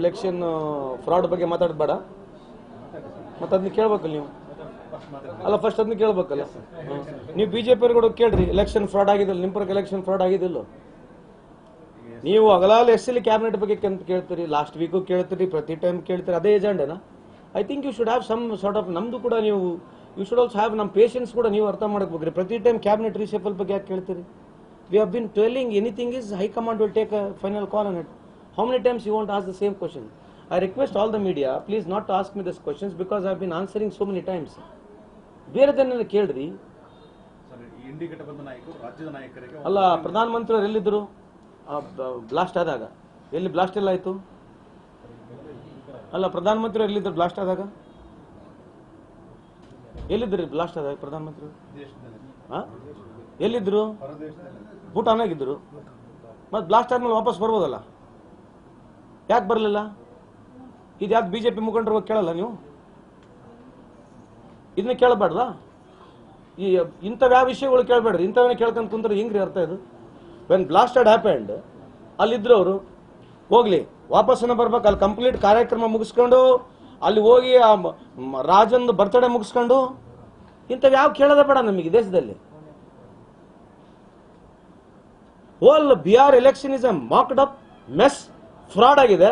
Election fraud ಬಗ್ಗೆ ಮಾತಾಡೋದು ಬೇಡ. ಮತ್ತೆ ಅದನ್ನ ಕೇಳ್ಬೇಕಲ್ಲ ನೀವು? ಅಲ್ಲ ಫಸ್ಟ್ ಅದನ್ನ ಕೇಳ್ಬೇಕಲ್ಲ. ನೀವು ಬಿಜೆಪಿ ಕೂಡ ಕೇಳ್ರಿ ಎಲೆಕ್ಷನ್ ಫ್ರಾಡ್ ಆಗಿದಿಲ್ಲ ನಿಮ್ಮ ಪರಕ್ಕೆ ಎಲೆಕ್ಷನ್ ಫ್ರಾಡ್ ಆಗಿದಿಲ್ಲ ನೀವು ಅಗಲಾಲ ಎಲ್ಲಿ ಕ್ಯಾಬಿನೆಟ್ ಬಗ್ಗೆ ಕೇಳ್ತೀರಿ ಲಾಸ್ಟ್ ವೀಕು ಕೇಳ್ತೀರಿ, ಪ್ರತಿ ಟೈಮ್ ಕೇಳ್ತೀರಿ, ಅದೇ ಏಜೆಂಡೇನಾ I think you should have some sort of ನಮ್ದು ಕೂಡ ನೀವು ಯು ಶುಡ್ ಆಲ್ಸೋ ಹ್ಯಾವ್ ನಮ್ಮ ಪೇಷನ್ಸ್ ಕೂಡ ನೀವು ಅರ್ಥ ಮಾಡ್ಕೋಬೇಕ್ರಿ ಪ್ರತಿ ಟೈಮ್ ಕ್ಯಾಬಿನೆಟ್ ರೀಶಫಲ್ ಬಗ್ಗೆ ಯಾಕೆ ಕೇಳ್ತೀರಿ? We have been telling anything is high command will take a final call on it how many times you want ask the same question I request all the media please not ask me this questions because I been answering so many times ಬೇರೆದನ್ನೆಲ್ಲ ಕೇಳ್ರಿ. Sir ಈ ಇಂಡಿ ಘಟಬಂಧ ನಾಯಕರು ರಾಜ್ಯದ ನಾಯಕರಿಗೆ ಅಲ್ಲ ಪ್ರಧಾನಮಂತ್ರಿಯವರು ಎಲ್ಲಿದ್ದರು? Blast ಆದಾಗ. ಎಲ್ಲಿ blast ಎಲ್ಲ ಆಯಿತು? ಅಲ್ಲ ಪ್ರಧಾನಮಂತ್ರಿ ಎಲ್ಲಿದ್ದರು ಬ್ಲಾಸ್ಟ್ ಆದಾಗ? ಎಲ್ಲಿದ್ರಿ ಬ್ಲಾಸ್ಟ್ ಆದಾಗ ಪ್ರಧಾನಮಂತ್ರಿ ದೇಶದಲ್ಲಿ ಎಲ್ಲಿದ್ದರು? ಭೂಟಾನಾಗಿದ್ದರು ಮತ್ತೆ ಬ್ಲಾಸ್ಟ್ ಆದ್ಮೇಲೆ ವಾಪಸ್ ಬರ್ಬೋದಲ್ಲ? ಯಾಕೆ ಬರಲಿಲ್ಲ? ಇದು ಯಾಕೆ ಪಿ ಮುಖಂಡರು ಕೇಳಲ್ಲ ನೀವು? ಇದನ್ನ ಕೇಳಬೇಡ್ದ ಈ ಇಂಥವ್ ಯಾವ ವಿಷಯಗಳು ಕೇಳಬೇಡ್ರಿ? ಇಂಥವನ್ನ ಕೇಳ್ಕೊಂಡು ಕುಂದ್ರೆ ಹಿಂಗ್ರಿ ಅರ್ಥ ಇದು? ವೆನ್ ಬ್ಲಾಸ್ಟೆಡ್ ಹ್ಯಾಪೆಂಡ್ ಅಲ್ಲಿದ್ರು ಅವರು, ಹೋಗ್ಲಿ ವಾಪಸ್ಸನ್ನು ಬರ್ಬೇಕು, ಅಲ್ಲಿ ಕಂಪ್ಲೀಟ್ ಕಾರ್ಯಕ್ರಮ ಮುಗಿಸ್ಕೊಂಡು, ಅಲ್ಲಿ ಹೋಗಿ ಆ ರಾಜಂದು ಬರ್ತಡೇ ಮುಗಿಸ್ಕೊಂಡು, ಇಂಥವ್ ಯಾವ ಕೇಳೋದೇ ಬೇಡ ನಮಗೆ ದೇಶದಲ್ಲಿ. Whole Bihar election is a mocked up mess fraud ಆಗಿದೆ